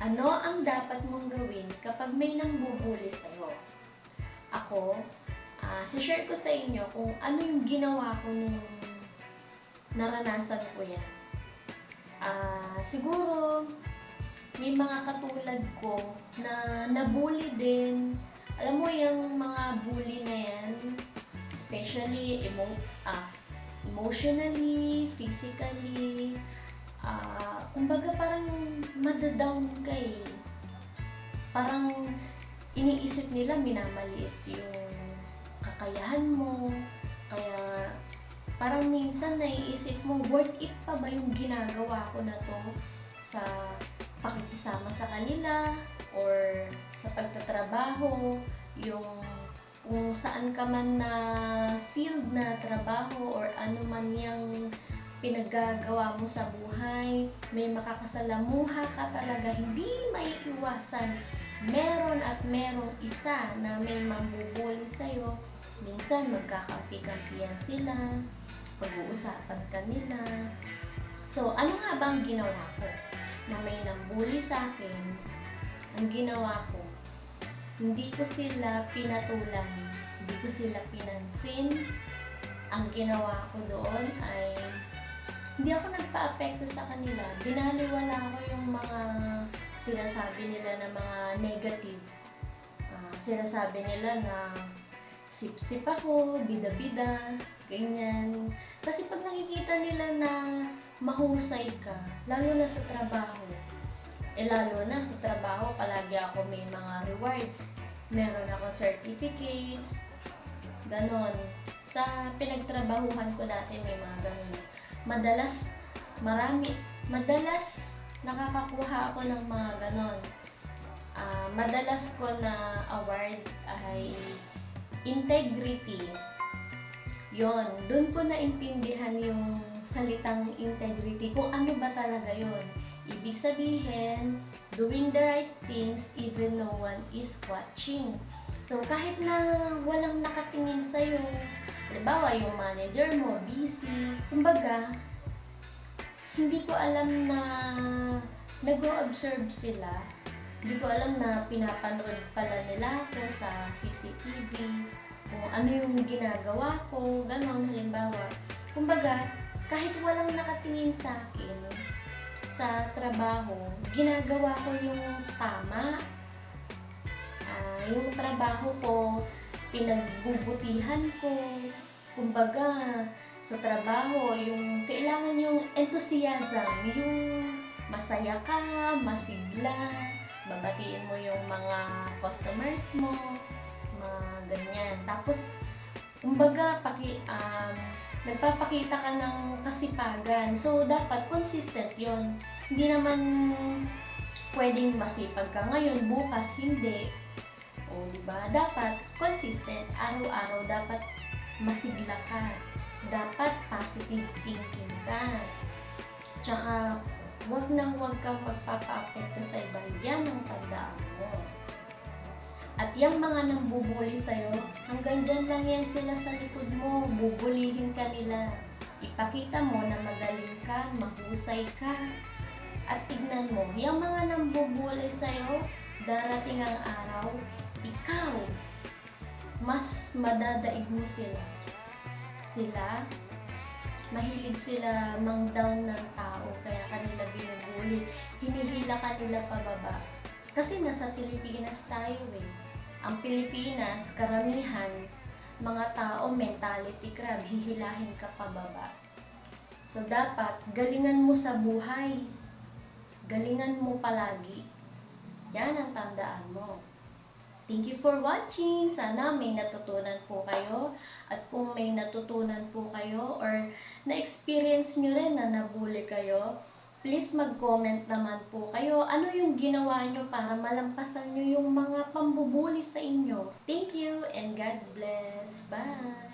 Ano ang dapat mong gawin kapag may nangbubuli sa'yo? Ako, ah, share ko sa inyo kung ano yung ginawa ko nung naranasan ko yan. Ah, siguro, may mga katulad ko na nabully din. Alam mo yung mga bully na yan, especially emo- ah, emotionally, physically, ah, kumbaga parang madadown ka eh. Parang iniisip nila minamaliit yung kakayahan mo. Kaya parang minsan naiisip mo, worth it pa ba yung ginagawa ko na to sa pakikisama sa kanila or sa pagtatrabaho, yung kung saan ka man na field na trabaho or ano man yung pinagagawa mo sa buhay, may makakasalamuha ka talaga, hindi may iwasan. Meron at merong isa na may mambubuli sa'yo. Minsan magkakampi-kampiyan sila, pag-uusapan ka nila. So, ano nga ba ang ginawa ko? Na may nambuli sa akin, ang ginawa ko, hindi ko sila pinatulan, hindi ko sila pinansin. Ang ginawa ko doon ay hindi ako nagpa-apekto sa kanila. Binaliwala ko yung mga sinasabi nila na mga negative. Ah, sinasabi nila na sip-sip ako, bida-bida, ganyan. Kasi pag nakikita nila na mahusay ka, lalo na sa trabaho, eh lalo na sa trabaho, palagi ako may mga rewards. Meron ako certificates, ganon. Sa pinagtrabahuhan ko dati may mga ganon. Madalas, marami, madalas nakakakuha ako ng mga ganon. Ah, madalas ko na award ay integrity. Yon, doon ko naintindihan yung salitang integrity, kung ano ba talaga yon. Ibig sabihin, doing the right things even no one is watching. So, kahit na walang nakatingin sa'yo, halimbawa yung manager mo, busy, kumbaga, hindi ko alam na nag-o-observe sila. Hindi ko alam na pinapanood pala nila ako sa CCTV, kung ano yung ginagawa ko, ganon, halimbawa. Kumbaga, kahit walang nakatingin sa akin, sa trabaho, ginagawa ko yung tama. Ah, yung trabaho ko, pinagbubutihan ko. Kumbaga, sa trabaho, yung kailangan yung enthusiasm, yung masaya ka, masigla, babatiin mo yung mga customers mo, mga ganyan. Tapos, kumbaga, paki, um, nagpapakita ka ng kasipagan. So, dapat consistent yon Hindi naman pwedeng masipag ka ngayon, bukas hindi. O, di ba? Dapat consistent. Araw-araw dapat masigla ka. Dapat positive thinking ka. Tsaka, wag nang wag kang magpapa-apekto sa iba. Yan ang tandaan mo. At yung mga nambubuli sa'yo, hanggang dyan lang yan sila sa likod mo. Bubulihin ka nila. Ipakita mo na magaling ka, mahusay ka. At tignan mo, yung mga nambubuli sa'yo, darating ang araw, ikaw, mas madadaig mo sila. Sila, mahilig sila mang down ng tao, kaya kanila binubuli. Hinihila ka nila pababa. Kasi nasa Pilipinas tayo eh. Ang Pilipinas, karamihan, mga tao, mentality crab, hihilahin ka pababa. So, dapat, galingan mo sa buhay. Galingan mo palagi. Yan ang tandaan mo. Thank you for watching. Sana may natutunan po kayo. At kung may natutunan po kayo or na-experience nyo rin na nabuli kayo, please mag-comment naman po kayo. Ano yung ginawa nyo para malampasan nyo yung mga pambubuli sa inyo. Thank you and God bless. Bye!